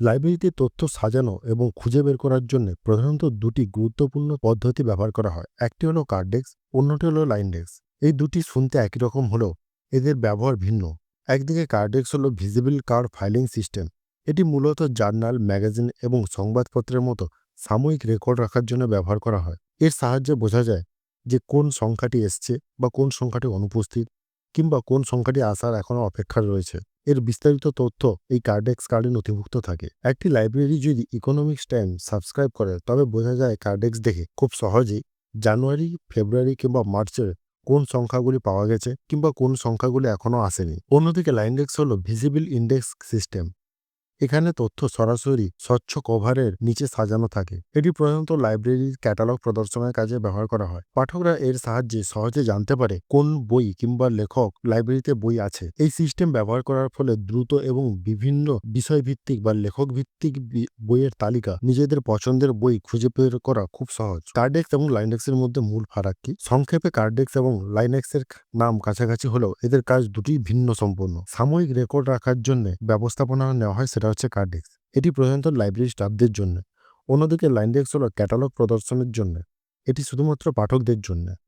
লাইব্রেরিতে তথ্য সাজানো এবং খুঁজে বের করার জন্য প্রধানত দুটি গুরুত্বপূর্ণ পদ্ধতি ব্যবহার করা হয়। একটি হলো কার্ড ডেস্ক অন্যটি হলো লাইন ডেস্ক এই দুটি শুনতে একই রকম হলেও এদের ব্যবহার ভিন্ন। একদিকে কার্ড ডেস্ক হলো ভিজিবল কার্ড ফাইলিং সিস্টেম। এটি মূলত জার্নাল, ম্যাগাজিন এবং সংবাদপত্রের মতো সাময়িক রেকর্ড রাখার জন্য ব্যবহার করা হয়। এর সাহায্যে বোঝা যায় যে কোন সংখ্যাটি এসছে বা কোন সংখ্যাটি অনুপস্থিত কিংবা কোন সংখ্যাটি আসার এখনও অপেক্ষা রয়েছে। এর বিস্তারিত তথ্য এই কার্ডেক্স কার্ডে নথিভুক্ত থাকে। একটি লাইব্রেরি যদি ইকোনমিক্স টাইম সাবস্ক্রাইব করে, তবে বোঝা যায় কার্ডেক্স দেখে খুব সহজেই জানুয়ারি, ফেব্রুয়ারি কিংবা মার্চের কোন সংখ্যাগুলি পাওয়া গেছে কিংবা কোন সংখ্যাগুলি এখনও আসেনি। অন্যদিকে লাইনডেক্স হল ভিজিবল ইন্ডেক্স সিস্টেম এখানে তথ্য সরাসরি স্বচ্ছ কভারের নিচে সাজানো থাকে। এটি প্রধানত লাইব্রেরির ক্যাটালগ প্রদর্শনের কাজে ব্যবহার করা হয়। পাঠকরা এর সাহায্যে সহজে জানতে পারে কোন বই কিংবা লেখক লাইব্রেরিতে বই আছে। এই সিস্টেম ব্যবহার করার ফলে দ্রুত এবং বিভিন্ন বিষয়ভিত্তিক বা লেখক ভিত্তিক বইয়ের তালিকা নিজেদের পছন্দের বই খুঁজে বের করা খুব সহজ। কার্ডেক্স এবং লাইনেক্সের মধ্যে মূল ফারাক কি সংক্ষেপে কার্ডেক্স এবং লাইনেক্সের নাম কাছাকাছি হলেও এদের কাজ দুটি ভিন্ন সম্পূর্ণ সাময়িক রেকর্ড রাখার জন্য ব্যবস্থাপনা নেওয়া হয় সেটা হচ্ছে কার্ডেক্স এটি প্রধানত লাইব্রেরি স্টাফদের জন্য। অন্যদিকে লাইনডেক্স হলো ক্যাটালগ প্রদর্শনের জন্য। এটি শুধুমাত্র পাঠকদের জন্য।